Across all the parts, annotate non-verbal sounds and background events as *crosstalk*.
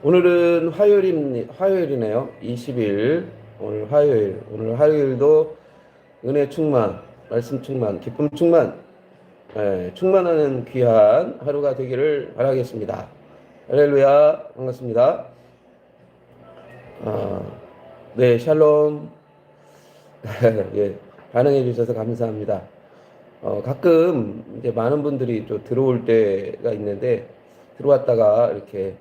오늘은 화요일인, 화요일이네요. 20일. 오늘 화요일. 오늘 화요일도 은혜 충만, 말씀 충만, 기쁨 충만, 예, 충만하는 귀한 하루가 되기를 바라겠습니다. 할렐루야. 반갑습니다. 아, 네, 샬롬. *laughs* 예, 반응해 주셔서 감사합니다. 어, 가끔 이제 많은 분들이 또 들어올 때가 있는데 들어왔다가 이렇게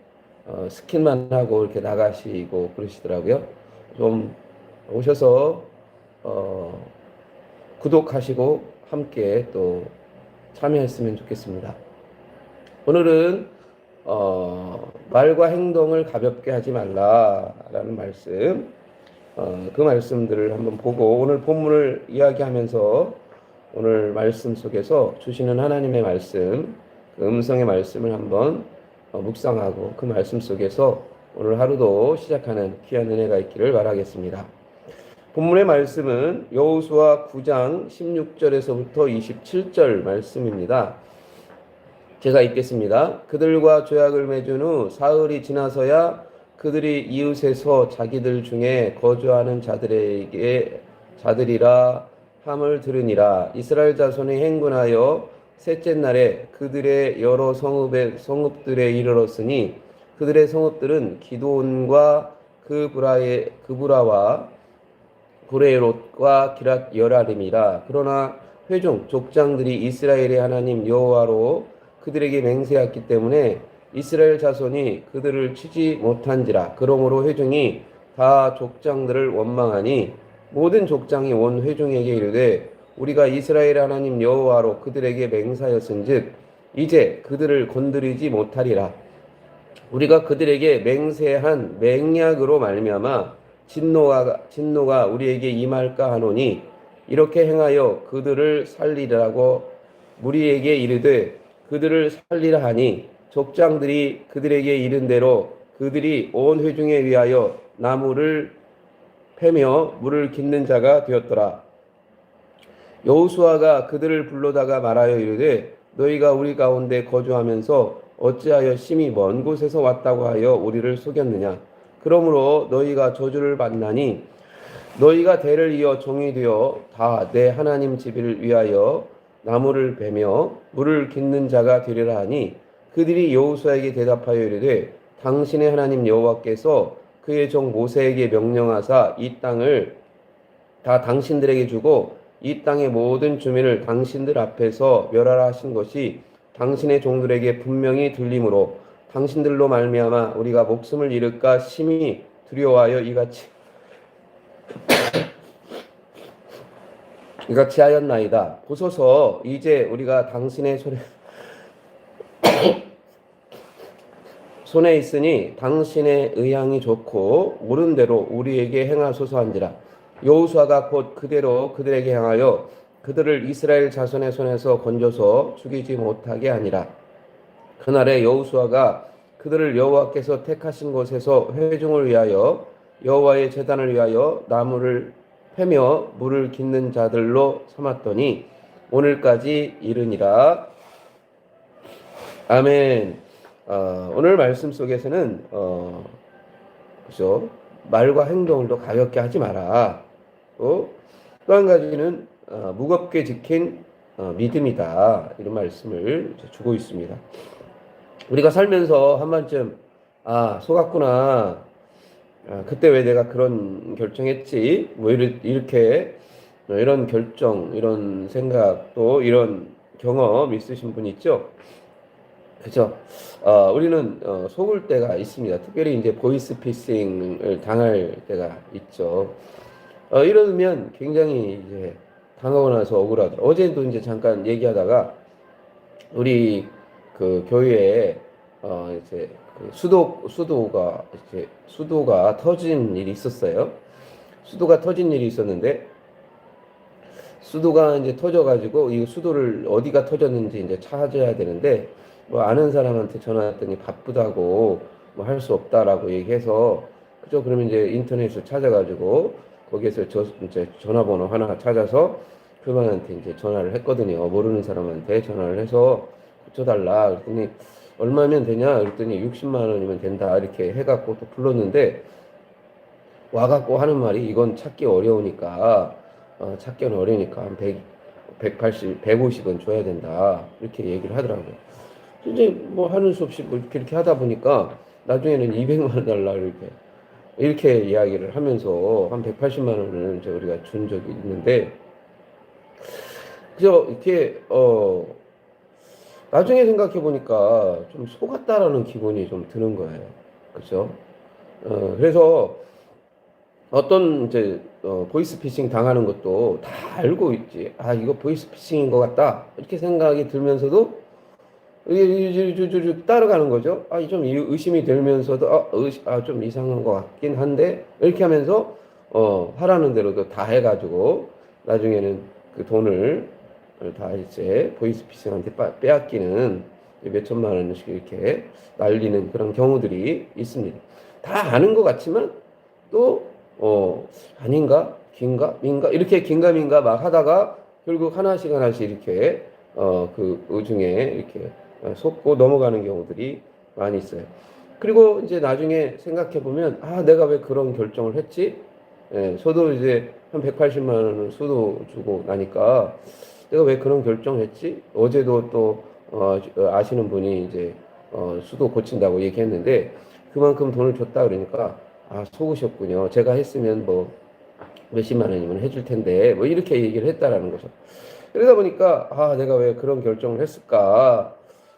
어, 스킨만 하고 이렇게 나가시고 그러시더라고요. 좀 오셔서 어, 구독하시고 함께 또 참여했으면 좋겠습니다. 오늘은 어, 말과 행동을 가볍게 하지 말라라는 말씀, 어, 그 말씀들을 한번 보고 오늘 본문을 이야기하면서 오늘 말씀 속에서 주시는 하나님의 말씀, 그 음성의 말씀을 한번 어, 묵상하고 그 말씀 속에서 오늘 하루도 시작하는 귀한 은혜가 있기를 바라겠습니다. 본문의 말씀은 여호수아 9장 16절에서부터 27절 말씀입니다. 제가 읽겠습니다. 그들과 조약을 맺은 후 사흘이 지나서야 그들이 이웃에서 자기들 중에 거주하는 자들에게 자들이라 함을 들으니라 이스라엘 자손이 행군하여 셋째 날에 그들의 여러 성읍의 성읍들에 이르렀으니 그들의 성읍들은 기도온과 그 브라의 그 브라와 구레롯과 기랏 여라림이라. 그러나 회중 족장들이 이스라엘의 하나님 여호와로 그들에게 맹세했기 때문에 이스라엘 자손이 그들을 치지 못한지라. 그러므로 회중이 다 족장들을 원망하니 모든 족장이 온 회중에게 이르되 우리가 이스라엘 하나님 여호와로 그들에게 맹사였은즉 이제 그들을 건드리지 못하리라 우리가 그들에게 맹세한 맹약으로 말미암아 진노가 진노가 우리에게 임할까 하노니 이렇게 행하여 그들을 살리라고 무리에게 이르되 그들을 살리라 하니 족장들이 그들에게 이른 대로 그들이 온 회중에 위하여 나무를 패며 물을 깃는 자가 되었더라. 여호수아가 그들을 불러다가 말하여 이르되 너희가 우리 가운데 거주하면서 어찌하여 심히 먼 곳에서 왔다고 하여 우리를 속였느냐? 그러므로 너희가 저주를 받나니 너희가 대를 이어 종이 되어 다 내 하나님 집을 위하여 나무를 베며 물을 깃는 자가 되리라 하니 그들이 여호수아에게 대답하여 이르되 당신의 하나님 여호와께서 그의 종 모세에게 명령하사 이 땅을 다 당신들에게 주고 이 땅의 모든 주민을 당신들 앞에서 멸하라 하신 것이 당신의 종들에게 분명히 들림으로 당신들로 말미암아 우리가 목숨을 잃을까 심히 두려워하여 이같이 이같이 하였나이다. 보소서 이제 우리가 당신의 손에 손에 있으니 당신의 의향이 좋고 옳은 대로 우리에게 행하소서한지라. 여호수아가 곧 그대로 그들에게 향하여 그들을 이스라엘 자손의 손에서 건져서 죽이지 못하게 하니라. 그날에 여호수아가 그들을 여호와께서 택하신 곳에서 회중을 위하여 여호와의 제단을 위하여 나무를 패며 물을 깃는 자들로 삼았더니 오늘까지 이르니라. 아멘. 어, 오늘 말씀 속에서는 어, 그죠? 말과 행동을 더 가볍게 하지 마라. 또 한 가지는 어, 무겁게 지킨 어, 믿음이다. 이런 말씀을 주고 있습니다. 우리가 살면서 한 번쯤 아 속았구나. 아, 그때 왜 내가 그런 결정했지? 뭐 이렇게 이런 결정, 이런 생각 또 이런 경험 있으신 분 있죠? 그죠? 어, 우리는 어, 속을 때가 있습니다. 특별히 이제 보이스 피싱을 당할 때가 있죠. 어, 이러면 굉장히 이제 당하고 나서 억울하다. 어제도 이제 잠깐 얘기하다가 우리 그 교회에 어 이제 그 수도 수도가 이제 수도가 터진 일이 있었어요. 수도가 터진 일이 있었는데 수도가 이제 터져가지고 이 수도를 어디가 터졌는지 이제 찾아야 되는데 뭐 아는 사람한테 전화했더니 바쁘다고 뭐 할 수 없다라고 얘기해서 그죠? 그러면 이제 인터넷을 찾아가지고 거기에서 저 이제 전화번호 하나 찾아서 그분한테 이제 전화를 했거든요. 모르는 사람한테 전화를 해서 고쳐달라. 그랬더니 얼마면 되냐 그랬더니 60만 원이면 된다 이렇게 해갖고 또 불렀는데 와갖고 하는 말이 이건 찾기 어려우니까 어, 찾기는 어려우니까 한 100, 180, 150은 줘야 된다 이렇게 얘기를 하더라고요. 이제 뭐 하는 수 없이 뭐 이렇게 이렇게 하다 보니까 나중에는 200만 원 달라 이렇게 이렇게 이야기를 하면서 한 180만 원을 이제 우리가 준 적이 있는데 그래서 이렇게 어 나중에 생각해 보니까 좀 속았다라는 기분이 좀 드는 거예요. 그렇죠? 어 그래서 어떤 이제 어, 보이스피싱 당하는 것도 다 알고 있지. 아 이거 보이스피싱인 것 같다 이렇게 생각이 들면서도 따라가는 거죠. 아, 좀 의심이 들면서도 아, 의심, 아, 좀 이상한 것 같긴 한데 이렇게 하면서 어, 하라는 대로도 다 해가지고 나중에는 그 돈을 다 이제 보이스피싱한테 빼앗기는 몇 천만 원씩 이렇게 날리는 그런 경우들이 있습니다. 다 아는 것 같지만 또 어, 아닌가 긴가 민가 이렇게 긴가 민가 막 하다가 결국 하나씩 하나씩 이렇게 어, 그 의중에 이렇게 속고 넘어가는 경우들이 많이 있어요. 그리고 이제 나중에 생각해 보면 아 내가 왜 그런 결정을 했지? 예, 저도 이제 한 180만 원을 수도 주고 나니까 내가 왜 그런 결정을 했지? 어제도 또 어, 아시는 분이 이제 어, 수도 고친다고 얘기했는데 그만큼 돈을 줬다 그러니까 아 속으셨군요. 제가 했으면 뭐 몇십만 원이면 해줄 텐데 뭐 이렇게 얘기를 했다라는 거죠. 그러다 보니까 아 내가 왜 그런 결정을 했을까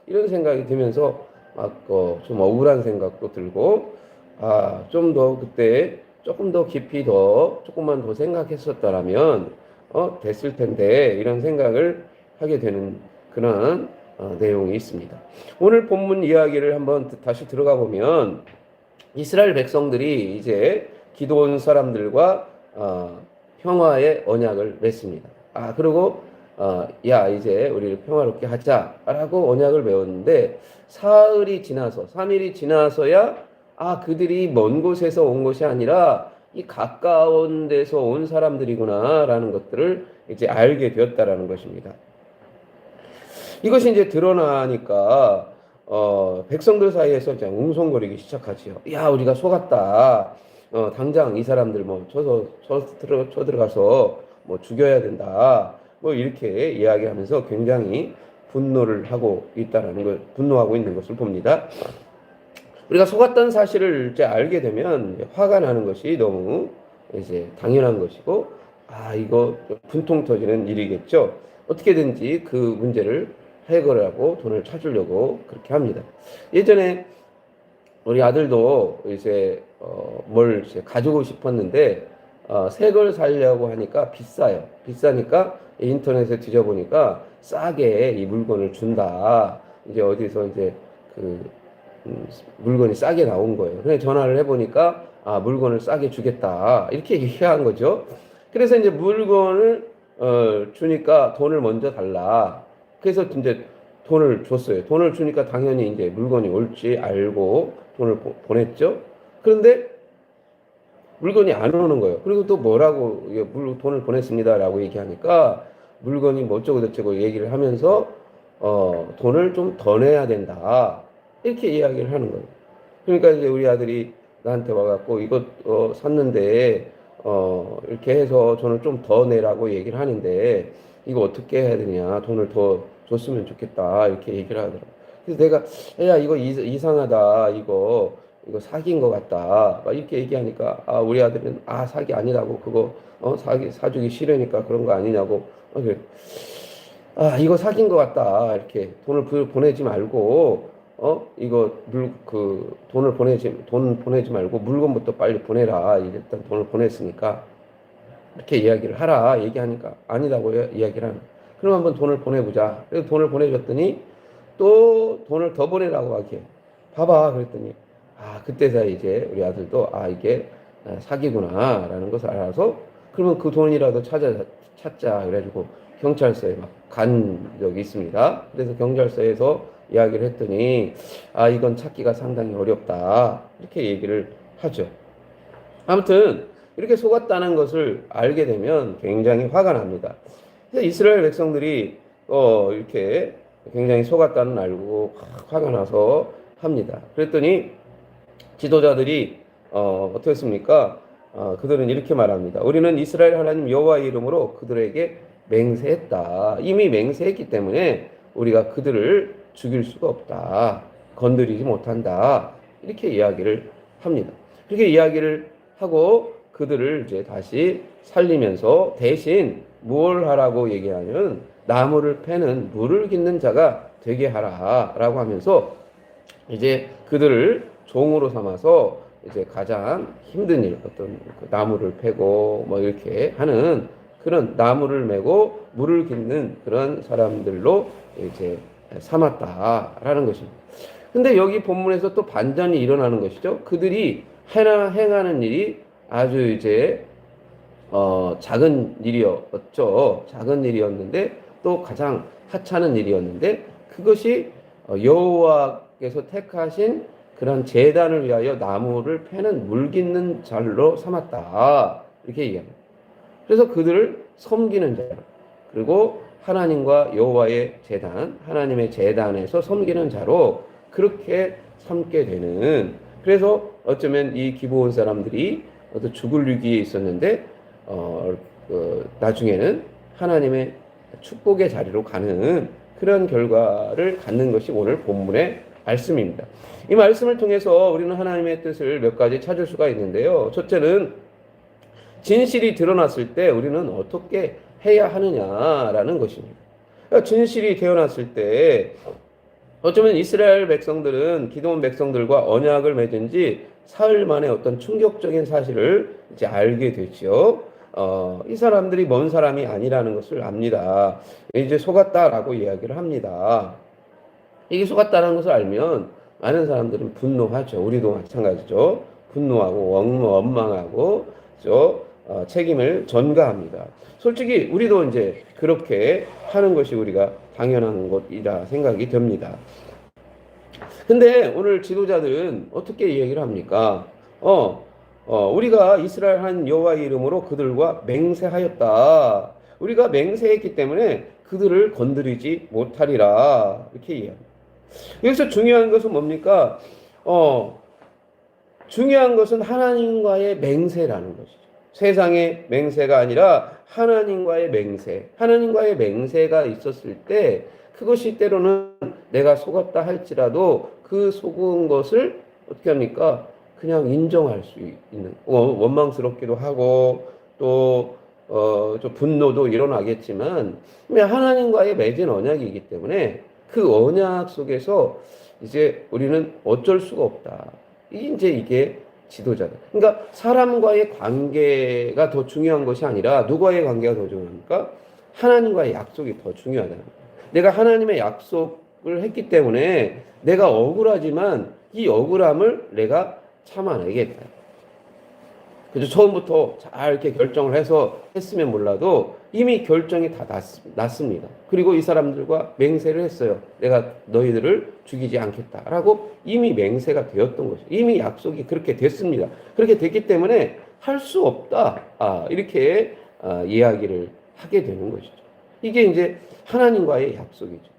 이런 생각이 들면서 막좀 어, 억울한 생각도 들고 아 좀 더 그때 조금 더 깊이 더 조금만 더 생각했었더라면 어 됐을 텐데 이런 생각을 하게 되는 그런 어, 내용이 있습니다. 오늘 본문 이야기를 한번 다시 들어가 보면 이스라엘 백성들이 이제 기도원 사람들과 어, 평화의 언약을 맺습니다. 아 그리고 어, 야 이제 우리를 평화롭게 하자라고 언약을 메웠는데 사흘이 지나서 3일이 지나서야 아 그들이 먼 곳에서 온 것이 아니라 이 가까운 데서 온 사람들이구나라는 것들을 이제 알게 되었다라는 것입니다. 이것이 이제 드러나니까 어, 백성들 사이에서 이제 웅성거리기 시작하지요. 야 우리가 속았다. 어, 당장 이 사람들 뭐 쳐서 쳐, 들어, 쳐 들어가서 뭐 죽여야 된다. 뭐 이렇게 이야기하면서 굉장히 분노를 하고 있다라는 걸 분노하고 있는 것을 봅니다. 우리가 속았던 사실을 이제 알게 되면 화가 나는 것이 너무 이제 당연한 것이고 아 이거 분통 터지는 일이겠죠. 어떻게든지 그 문제를 해결하고 돈을 찾으려고 그렇게 합니다. 예전에 우리 아들도 이제 어, 뭘 이제 가지고 싶었는데 어, 새걸 사려고 하니까 비싸요. 비싸니까 인터넷에 뒤져보니까 싸게 이 물건을 준다. 이제 어디서 이제 그 음, 물건이 싸게 나온 거예요. 그래 전화를 해보니까 아 물건을 싸게 주겠다 이렇게 얘기한 거죠. 그래서 이제 물건을 어, 주니까 돈을 먼저 달라. 그래서 이제 돈을 줬어요. 돈을 주니까 당연히 이제 물건이 올지 알고 돈을 보, 보냈죠. 그런데 물건이 안 오는 거예요. 그리고 또 뭐라고 물 돈을 보냈습니다라고 얘기하니까 물건이 뭐 어쩌고 저쩌고 얘기를 하면서 어 돈을 좀 더 내야 된다 이렇게 이야기를 하는 거예요. 그러니까 이제 우리 아들이 나한테 와갖고 이것 어, 샀는데 어 이렇게 해서 돈을 좀더 내라고 얘기를 하는데 이거 어떻게 해야 되냐 돈을 더 줬으면 좋겠다 이렇게 얘기를 하더라고. 그래서 내가 야 이거 이상하다 이거 이거 사기인 것 같다. 막 이렇게 얘기하니까 아 우리 아들은 아 사기 아니라고 그거 어 사기 사주기 싫으니까 그런 거 아니냐고 어, 그래. 아 이거 사기인 것 같다. 이렇게 돈을 보내지 말고 어 이거 물 그 돈을 보내지 돈 보내지 말고 물건부터 빨리 보내라. 일단 돈을 보냈으니까 이렇게 이야기를 하라. 얘기하니까 아니라고 이야기를 하는. 그럼 한번 돈을 보내보자. 그래서 돈을 보내줬더니 또 돈을 더 보내라고 하게. 봐봐. 그랬더니 아, 그때서 이제 우리 아들도 아, 이게 사기구나 라는 것을 알아서 그러면 그 돈이라도 찾아, 찾자. 그래가지고 경찰서에 막 간 적이 있습니다. 그래서 경찰서에서 이야기를 했더니 아, 이건 찾기가 상당히 어렵다. 이렇게 얘기를 하죠. 아무튼 이렇게 속았다는 것을 알게 되면 굉장히 화가 납니다. 그래서 이스라엘 백성들이 어, 이렇게 굉장히 속았다는 알고 확 화가 나서 합니다. 그랬더니 지도자들이 어, 어떻게 했습니까? 어, 그들은 이렇게 말합니다. 우리는 이스라엘 하나님 여호와의 이름으로 그들에게 맹세했다. 이미 맹세했기 때문에 우리가 그들을 죽일 수가 없다. 건드리지 못한다. 이렇게 이야기를 합니다. 그렇게 이야기를 하고 그들을 이제 다시 살리면서 대신 뭘 하라고 얘기하면 나무를 패는 물을 깃는 자가 되게 하라라고 하면서 이제 그들을 종으로 삼아서 이제 가장 힘든 일, 어떤 그 나무를 패고 뭐 이렇게 하는 그런 나무를 메고 물을 깃는 그런 사람들로 이제 삼았다라는 것입니다. 근데 여기 본문에서 또 반전이 일어나는 것이죠. 그들이 행하는 일이 아주 이제 어, 작은 일이었죠. 작은 일이었는데 또 가장 하찮은 일이었는데 그것이 어, 여호와께서 택하신 그런 제단을 위하여 나무를 패는 물 깃는 잘로 삼았다. 이렇게 얘기합니다. 그래서 그들을 섬기는 자 그리고 하나님과 여호와의 제단, 하나님의 제단에서 섬기는 자로 그렇게 삼게 되는 그래서 어쩌면 이 기브온 사람들이 어떤 죽을 위기에 있었는데 어, 그 나중에는 하나님의 축복의 자리로 가는 그런 결과를 갖는 것이 오늘 본문의 말씀입니다. 이 말씀을 통해서 우리는 하나님의 뜻을 몇 가지 찾을 수가 있는데요. 첫째는 진실이 드러났을 때 우리는 어떻게 해야 하느냐라는 것입니다. 그러니까 진실이 태어났을 때 어쩌면 이스라엘 백성들은 기도원 백성들과 언약을 맺은 지 사흘 만에 어떤 충격적인 사실을 이제 알게 되지요. 어, 이 사람들이 먼 사람이 아니라는 것을 압니다. 이제 속았다라고 이야기를 합니다. 이게 속았다는 것을 알면 많은 사람들은 분노하죠. 우리도 마찬가지죠. 분노하고 원망하고 저 어, 책임을 전가합니다. 솔직히 우리도 이제 그렇게 하는 것이 우리가 당연한 것이라 생각이 듭니다. 근데 오늘 지도자들은 어떻게 얘기를 합니까? 어, 어, 우리가 이스라엘 한 여호와의 이름으로 그들과 맹세하였다. 우리가 맹세했기 때문에 그들을 건드리지 못하리라. 이렇게 얘기합니다. 여기서 중요한 것은 뭡니까? 어, 중요한 것은 하나님과의 맹세라는 것이죠. 세상의 맹세가 아니라 하나님과의 맹세. 하나님과의 맹세가 있었을 때 그것이 때로는 내가 속았다 할지라도 그 속은 것을 어떻게 합니까? 그냥 인정할 수 있는 원망스럽기도 하고 또 어, 좀 분노도 일어나겠지만 하나님과의 맺은 언약이기 때문에 그 언약 속에서 이제 우리는 어쩔 수가 없다. 이제 이게 지도자다. 그러니까 사람과의 관계가 더 중요한 것이 아니라 누구와의 관계가 더 중요합니까? 하나님과의 약속이 더 중요하다는 거예요. 내가 하나님의 약속을 했기 때문에 내가 억울하지만 이 억울함을 내가 참아내겠다. 그죠? 처음부터 잘 이렇게 결정을 해서 했으면 몰라도 이미 결정이 다 났, 났습니다. 그리고 이 사람들과 맹세를 했어요. 내가 너희들을 죽이지 않겠다라고 이미 맹세가 되었던 것이죠. 이미 약속이 그렇게 됐습니다. 그렇게 됐기 때문에 할 수 없다. 아, 이렇게 아, 이야기를 하게 되는 것이죠. 이게 이제 하나님과의 약속이죠.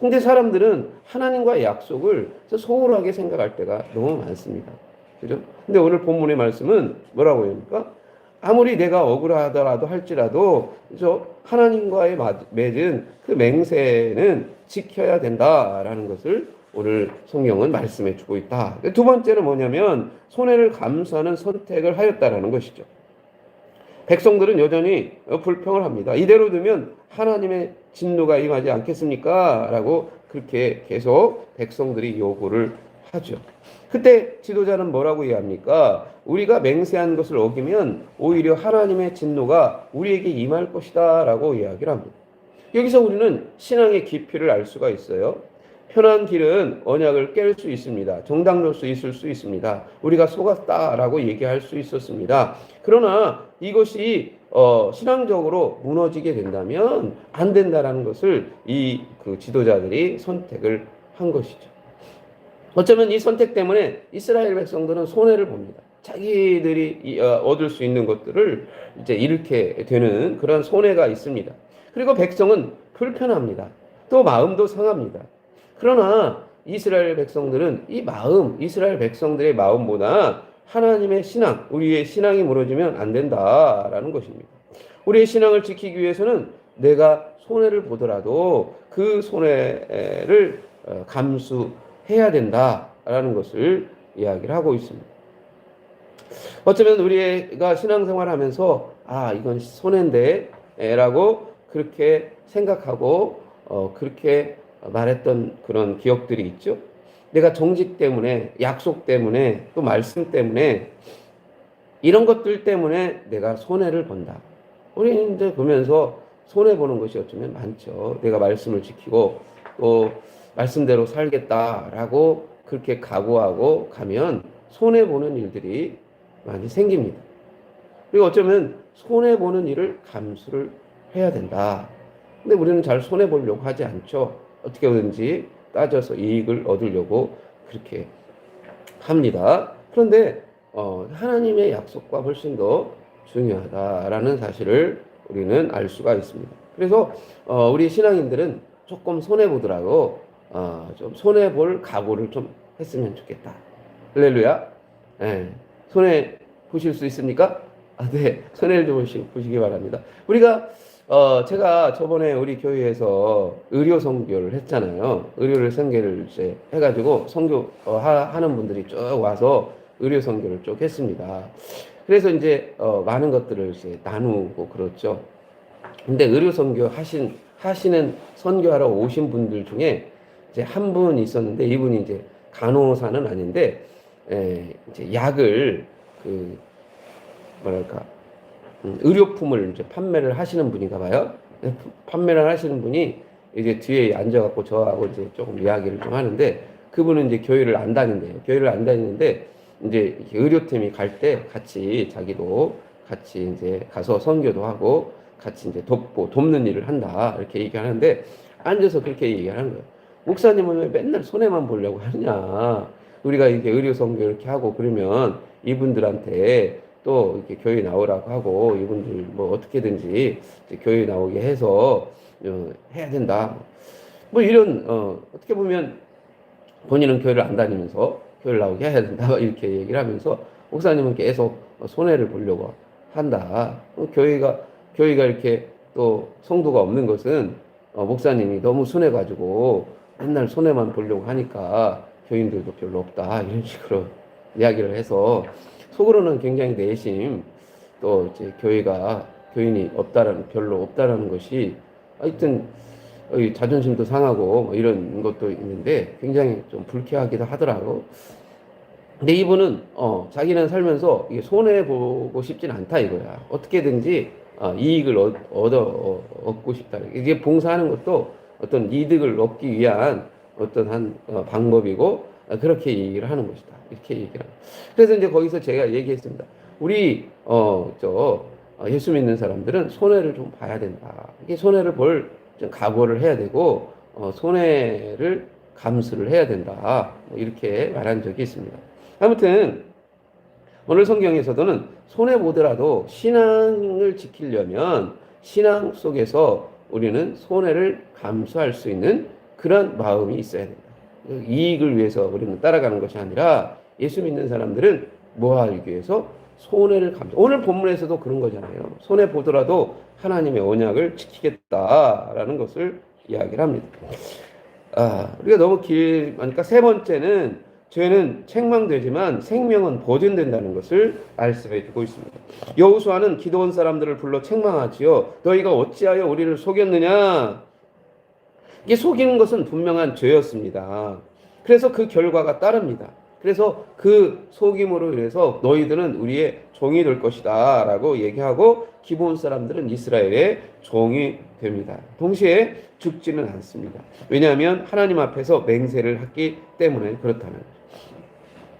근데 사람들은 하나님과의 약속을 소홀하게 생각할 때가 너무 많습니다. 그죠? 근데 오늘 본문의 말씀은 뭐라고 합니까? 아무리 내가 억울하더라도 할지라도 저 하나님과의 맺은 그 맹세는 지켜야 된다라는 것을 오늘 성경은 말씀해 주고 있다. 두 번째는 뭐냐면 손해를 감수하는 선택을 하였다라는 것이죠. 백성들은 여전히 불평을 합니다. 이대로 두면 하나님의 진노가 임하지 않겠습니까? 라고 그렇게 계속 백성들이 요구를 하죠. 그때 지도자는 뭐라고 이야기합니까? 우리가 맹세한 것을 어기면 오히려 하나님의 진노가 우리에게 임할 것이다 라고 이야기를 합니다. 여기서 우리는 신앙의 깊이를 알 수가 있어요. 편한 길은 언약을 깰 수 있습니다. 정당할 수 있을 수 있습니다. 우리가 속았다라고 얘기할 수 있었습니다. 그러나 이것이 어, 신앙적으로 무너지게 된다면 안 된다라는 것을 이 그 지도자들이 선택을 한 것이죠. 어쩌면 이 선택 때문에 이스라엘 백성들은 손해를 봅니다. 자기들이 어, 얻을 수 있는 것들을 이제 잃게 되는 그런 손해가 있습니다. 그리고 백성은 불편합니다. 또 마음도 상합니다. 그러나 이스라엘 백성들은 이 마음, 이스라엘 백성들의 마음보다 하나님의 신앙, 우리의 신앙이 무너지면 안 된다라는 것입니다. 우리의 신앙을 지키기 위해서는 내가 손해를 보더라도 그 손해를 어, 감수 해야 된다라는 것을 이야기를 하고 있습니다. 어쩌면 우리가 신앙생활 하면서 아, 이건 손해인데 라고 그렇게 생각하고 어, 그렇게 말했던 그런 기억들이 있죠. 내가 정직 때문에, 약속 때문에, 또 말씀 때문에 이런 것들 때문에 내가 손해를 본다. 우리는 이제 보면서 손해 보는 것이 어쩌면 많죠. 내가 말씀을 지키고 또 말씀대로 살겠다라고 그렇게 각오하고 가면 손해 보는 일들이 많이 생깁니다. 그리고 어쩌면 손해 보는 일을 감수를 해야 된다. 근데 우리는 잘 손해 보려고 하지 않죠. 어떻게든지 따져서 이익을 얻으려고 그렇게 합니다. 그런데 어, 하나님의 약속과 훨씬 더 중요하다라는 사실을 우리는 알 수가 있습니다. 그래서 어, 우리 신앙인들은 조금 손해 보더라도 어, 좀 손해 볼 각오를 좀 했으면 좋겠다. 할렐루야. 네. 손해 보실 수 있습니까? 아, 네. 손해를 좀 보시기 바랍니다. 우리가 어, 제가 저번에 우리 교회에서 의료 선교를 했잖아요. 의료를 선교를 이제 해가지고 선교 어, 하, 는 분들이 쭉 와서 의료 선교를 쭉 했습니다. 그래서 이제 어, 많은 것들을 이제 나누고 그렇죠. 근데 의료 선교 하신 하시는 선교하러 오신 분들 중에 이제 한 분 있었는데 이분이 이제 간호사는 아닌데 에, 이제 약을 그 뭐랄까 음, 의료품을 이제 판매를 하시는 분인가 봐요. 네, 판매를 하시는 분이 이제 뒤에 앉아갖고 저하고 이제 조금 이야기를 좀 하는데 그분은 이제 교회를 안 다닌대요. 교회를 안 다니는데 이제 의료팀이 갈 때 같이 자기도 같이 이제 가서 선교도 하고 같이 이제 돕고 돕는 일을 한다 이렇게 얘기하는데 앉아서 그렇게 얘기하는 거예요. 목사님은 왜 맨날 손해만 보려고 하느냐? 우리가 이렇게 의료 선교 이렇게 하고 그러면 이분들한테 또 이렇게 교회 나오라고 하고 이분들 뭐 어떻게든지 교회 나오게 해서 어, 해야 된다. 뭐 이런 어, 어떻게 보면 본인은 교회를 안 다니면서 교회를 나오게 해야 된다 *laughs* 이렇게 얘기를 하면서 목사님은 계속 손해를 보려고 한다. 어, 교회가 교회가 이렇게 또 성도가 없는 것은 어, 목사님이 너무 순해 가지고 맨날 손해만 보려고 하니까 교인들도 별로 없다 이런 식으로 *laughs* 이야기를 해서 속으로는 굉장히 내심 또 이제 교회가 교인이 없다라는 별로 없다라는 것이 하여튼 자존심도 상하고 뭐 이런 것도 있는데 굉장히 좀 불쾌하기도 하더라고. 근데 이분은 어 자기는 살면서 손해 보고 싶진 않다 이거야. 어떻게든지 어, 이익을 얻, 얻어 어, 얻고 싶다. 이게 봉사하는 것도 어떤 이득을 얻기 위한 어떤 한 어, 방법이고 어, 그렇게 얘기를 하는 것이다. 이렇게 얘기를. 그래서 이제 거기서 제가 얘기했습니다. 우리 어저 어, 예수 믿는 사람들은 손해를 좀 봐야 된다. 이게 손해를 볼 각오를 해야 되고 어, 손해를 감수를 해야 된다. 뭐 이렇게 말한 적이 있습니다. 아무튼 오늘 성경에서도는 손해 보더라도 신앙을 지키려면 신앙 속에서 우리는 손해를 감수할 수 있는 그런 마음이 있어야 된다. 이익을 위해서 우리는 따라가는 것이 아니라 예수 믿는 사람들은 뭐 하기 위해서 손해를 감수. 오늘 본문에서도 그런 거잖아요. 손해 보더라도 하나님의 언약을 지키겠다라는 것을 이야기를 합니다. 아, 우리가 너무 길, 그러니까 세 번째는 죄는 책망되지만 생명은 보존된다는 것을 말씀해 주고 있습니다. 여호수아는 기도원 사람들을 불러 책망하지요. 너희가 어찌하여 우리를 속였느냐? 이게 속이는 것은 분명한 죄였습니다. 그래서 그 결과가 따릅니다. 그래서 그 속임으로 인해서 너희들은 우리의 종이 될 것이다 라고 얘기하고 기본 사람들은 이스라엘의 종이 됩니다. 동시에 죽지는 않습니다. 왜냐하면 하나님 앞에서 맹세를 했기 때문에 그렇다는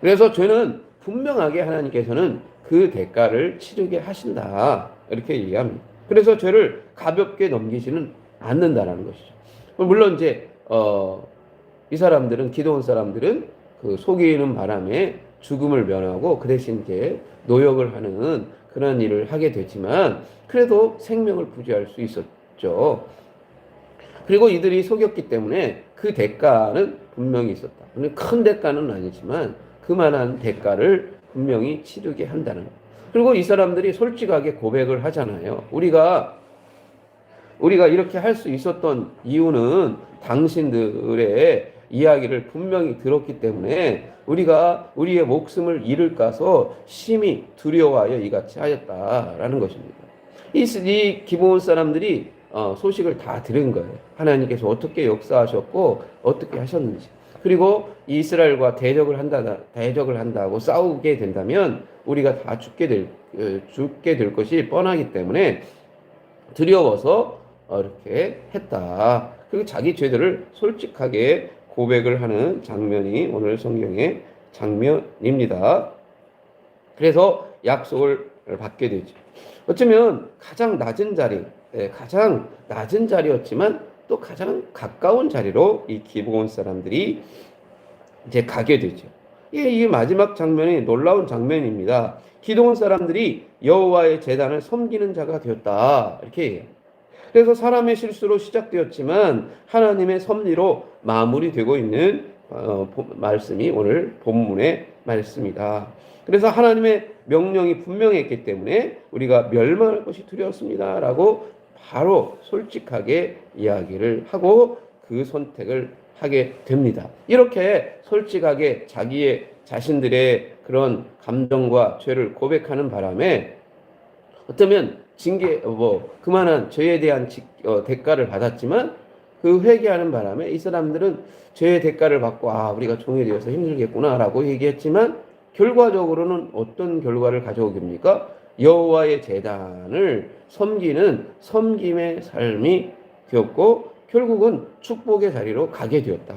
그래서 죄는 분명하게 하나님께서는 그 대가를 치르게 하신다. 이렇게 얘기합니다. 그래서 죄를 가볍게 넘기지는 않는다라는 것이죠. 물론 이제 어, 이 사람들은 기도원 사람들은 그 속이는 바람에 죽음을 면하고 그 대신 이제 노역을 하는 그런 일을 하게 되지만 그래도 생명을 부지할 수 있었죠. 그리고 이들이 속였기 때문에 그 대가는 분명히 있었다. 큰 대가는 아니지만 그만한 대가를 분명히 치르게 한다는 것. 그리고 이 사람들이 솔직하게 고백을 하잖아요. 우리가 우리가 이렇게 할 수 있었던 이유는 당신들의 이야기를 분명히 들었기 때문에 우리가 우리의 목숨을 잃을까서 심히 두려워하여 이같이 하였다라는 것입니다. 이, 이 기본 사람들이 어, 소식을 다 들은 거예요. 하나님께서 어떻게 역사하셨고 어떻게 하셨는지. 그리고 이스라엘과 대적을 한다, 대적을 한다고 싸우게 된다면 우리가 다 죽게 될, 어, 죽게 될 것이 뻔하기 때문에 두려워서 어, 이렇게 했다. 그리고 자기 죄들을 솔직하게 고백을 하는 장면이 오늘 성경의 장면입니다. 그래서 약속을 받게 되죠. 어쩌면 가장 낮은 자리, 예, 가장 낮은 자리였지만 또 가장 가까운 자리로 이 기브온 사람들이 이제 가게 되죠. 예, 이 마지막 장면이 놀라운 장면입니다. 기도원 사람들이 여호와의 재단을 섬기는 자가 되었다. 이렇게. 그래서 사람의 실수로 시작되었지만 하나님의 섭리로 마무리되고 있는 어, 말씀이 오늘 본문의 말씀이다. 그래서 하나님의 명령이 분명했기 때문에 우리가 멸망할 것이 두려웠습니다. 라고 바로 솔직하게 이야기를 하고 그 선택을 하게 됩니다. 이렇게 솔직하게 자기의 자신들의 그런 감정과 죄를 고백하는 바람에 어쩌면 징계 뭐 그만한 죄에 대한 지, 어, 대가를 받았지만 그 회개하는 바람에 이 사람들은 죄의 대가를 받고 아 우리가 종이 되어서 힘들겠구나라고 얘기했지만 결과적으로는 어떤 결과를 가져오게 됩니까? 여호와의 재단을 섬기는 섬김의 삶이 되었고 결국은 축복의 자리로 가게 되었다.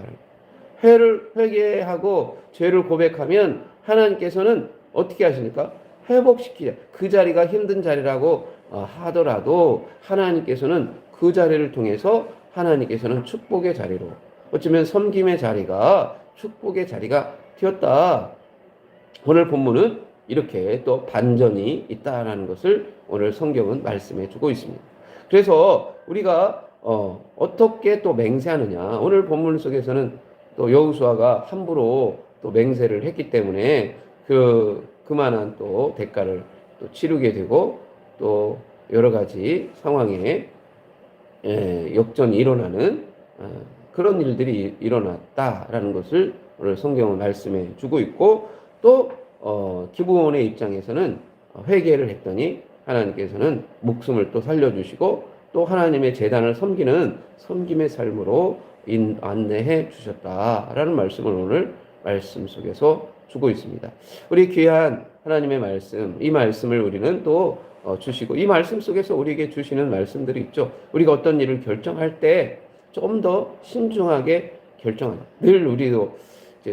회를 회개하고 죄를 고백하면 하나님께서는 어떻게 하십니까? 회복시키자. 그 자리가 힘든 자리라고 어, 하더라도 하나님께서는 그 자리를 통해서 하나님께서는 축복의 자리로 어쩌면 섬김의 자리가 축복의 자리가 되었다. 오늘 본문은 이렇게 또 반전이 있다라는 것을 오늘 성경은 말씀해 주고 있습니다. 그래서 우리가 어, 어떻게 또 맹세하느냐. 오늘 본문 속에서는 또 여우수아가 함부로 또 맹세를 했기 때문에 그 그만한 또 대가를 또 치르게 되고 또 여러 가지 상황에 예, 역전이 일어나는 어, 그런 일들이 일어났다라는 것을 오늘 성경은 말씀해 주고 있고 또 어, 기부원의 입장에서는 회개를 했더니 하나님께서는 목숨을 또 살려주시고 또 하나님의 재단을 섬기는 섬김의 삶으로 인, 안내해 주셨다라는 말씀을 오늘 말씀 속에서 주고 있습니다. 우리 귀한 하나님의 말씀, 이 말씀을 우리는 또 어, 주시고 이 말씀 속에서 우리에게 주시는 말씀들이 있죠. 우리가 어떤 일을 결정할 때 좀 더 신중하게 결정하는. 늘 우리도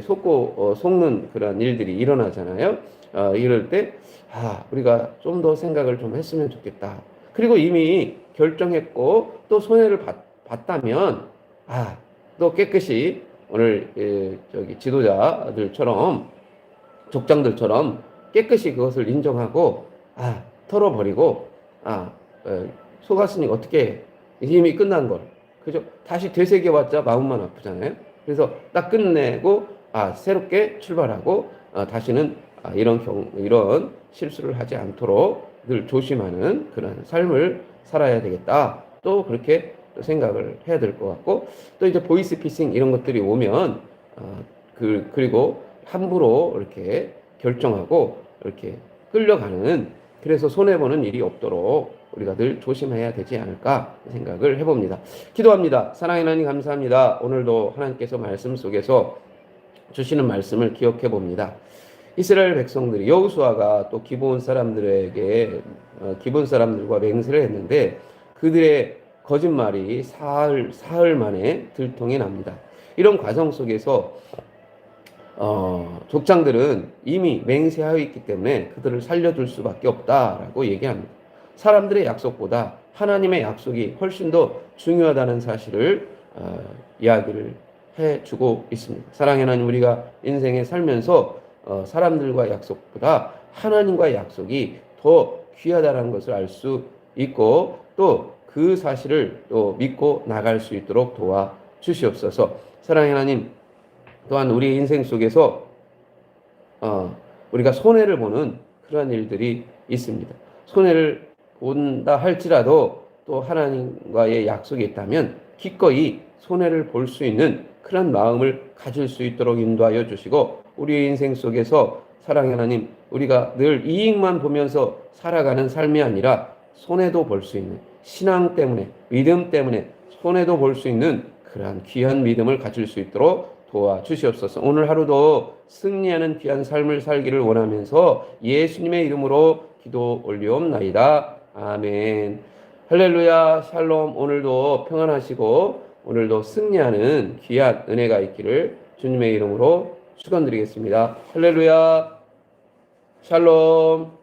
속고 어, 속는 그런 일들이 일어나잖아요. 어, 이럴 때 아, 우리가 좀 더 생각을 좀 했으면 좋겠다. 그리고 이미 결정했고 또 손해를 봤, 봤다면 아, 또 깨끗이 오늘 예, 저기 지도자들처럼 족장들처럼 깨끗이 그것을 인정하고 아 털어버리고 아 어, 속았으니 어떻게 이미 끝난 걸 그죠 다시 되새겨봤자 마음만 아프잖아요 그래서 딱 끝내고 아 새롭게 출발하고 아, 다시는 아, 이런 경 이런 실수를 하지 않도록 늘 조심하는 그런 삶을 살아야 되겠다 또 그렇게 또 생각을 해야 될 것 같고 또 이제 보이스 피싱 이런 것들이 오면 어, 그 그리고 함부로 이렇게 결정하고 이렇게 끌려가는 그래서 손해보는 일이 없도록 우리가 늘 조심해야 되지 않을까 생각을 해봅니다. 기도합니다. 사랑의 하나님 감사합니다. 오늘도 하나님께서 말씀 속에서 주시는 말씀을 기억해 봅니다. 이스라엘 백성들이 여우수아가 또 기본 사람들에게 어, 기본 사람들과 맹세를 했는데 그들의 거짓말이 사흘 사흘 만에 들통이 납니다. 이런 과정 속에서 어, 족장들은 이미 맹세하여 있기 때문에 그들을 살려줄 수밖에 없다라고 얘기합니다. 사람들의 약속보다 하나님의 약속이 훨씬 더 중요하다는 사실을 어, 이야기를 해주고 있습니다. 사랑의 하나님 우리가 인생에 살면서 어, 사람들과 약속보다 하나님과의 약속이 더 귀하다는 것을 알 수 있고 또 그 사실을 또 믿고 나갈 수 있도록 도와 주시옵소서. 사랑의 하나님, 또한 우리 인생 속에서 어, 우리가 손해를 보는 그러한 일들이 있습니다. 손해를 본다 할지라도 또 하나님과의 약속이 있다면 기꺼이 손해를 볼 수 있는 그런 마음을 가질 수 있도록 인도하여 주시고 우리 인생 속에서 사랑의 하나님 우리가 늘 이익만 보면서 살아가는 삶이 아니라 손해도 볼 수 있는 신앙 때문에 믿음 때문에 손해도 볼 수 있는 그러한 귀한 믿음을 가질 수 있도록 도와주시옵소서. 오늘 하루도 승리하는 귀한 삶을 살기를 원하면서 예수님의 이름으로 기도 올리옵나이다. 아멘. 할렐루야, 샬롬. 오늘도 평안하시고 오늘도 승리하는 귀한 은혜가 있기를 주님의 이름으로 축원드리겠습니다. 할렐루야, 샬롬.